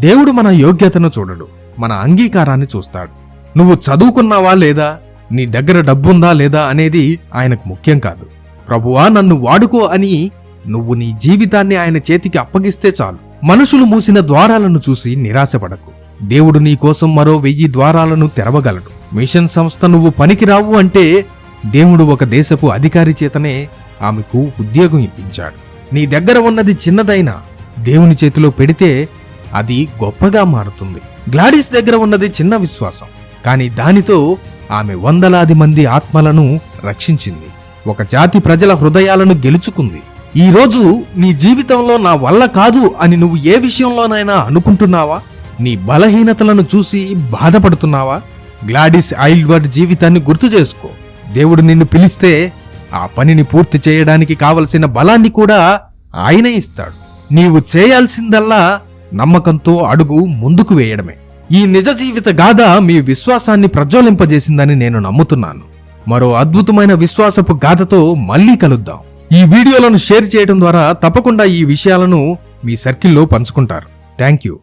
దేవుడు మన యోగ్యతను చూడడు మన అంగీకారాన్ని చూస్తాడు. నువ్వు చదువుకున్నావా లేదా? నీ దగ్గర డబ్బుందా లేదా అనేది ఆయనకు ముఖ్యం కాదు. ప్రభువా నన్ను వాడుకో అని నువ్వు నీ జీవితాన్ని ఆయన చేతికి అప్పగిస్తే చాలు. మనుషులు మూసిన ద్వారాలను చూసి నిరాశపడకు. దేవుడు నీ కోసం మరో వెయ్యి ద్వారాలను తెరవగలడు. మిషన్ సంస్థ నువ్వు పనికిరావు అంటే దేవుడు ఒక దేశపు అధికారి చేతనే ఆమెకు ఉద్యోగం ఇప్పించాడు. నీ దగ్గర ఉన్నది చిన్నదైనా దేవుని చేతిలో పెడితే అది గొప్పగా మారుతుంది. గ్లాడిస్ దగ్గర ఉన్నది చిన్న విశ్వాసం. కానీ దానితో ఆమె వందలాది మంది ఆత్మలను రక్షించింది. ఒక జాతి ప్రజల హృదయాలను గెలుచుకుంది. ఈ రోజు నీ జీవితంలో నా వల్ల కాదు అని నువ్వు ఏ విషయంలోనైనా అనుకుంటున్నావా? నీ బలహీనతలను చూసి బాధపడుతున్నావా? గ్లాడిస్ ఐల్వర్డ్ జీవితాన్ని గుర్తు చేసుకో. దేవుడు నిన్ను పిలిస్తే ఆ పనిని పూర్తి చేయడానికి కావలసిన బలాన్ని కూడా ఆయనే ఇస్తాడు. నీవు చేయాల్సిందల్లా నమ్మకంతో అడుగు ముందుకు వేయడమే. ఈ నిజ జీవిత గాథ మీ విశ్వాసాన్ని ప్రజ్వలింపజేసిందని నేను నమ్ముతున్నాను. మరో అద్భుతమైన విశ్వాసపు గాథతో మళ్ళీ కలుద్దాం. ఈ వీడియోలను షేర్ చేయడం ద్వారా తప్పకుండా ఈ విషయాలను మీ సర్కిల్లో పంచుకుంటారు. Thank you.